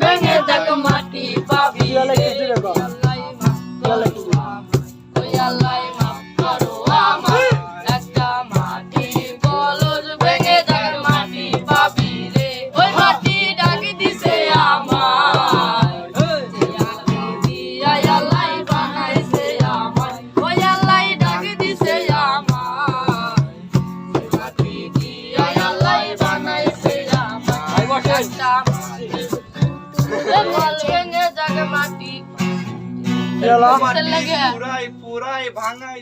ভেঙে দেখ মাটি পাবি। পুরাই পুরাই ভাঙাই।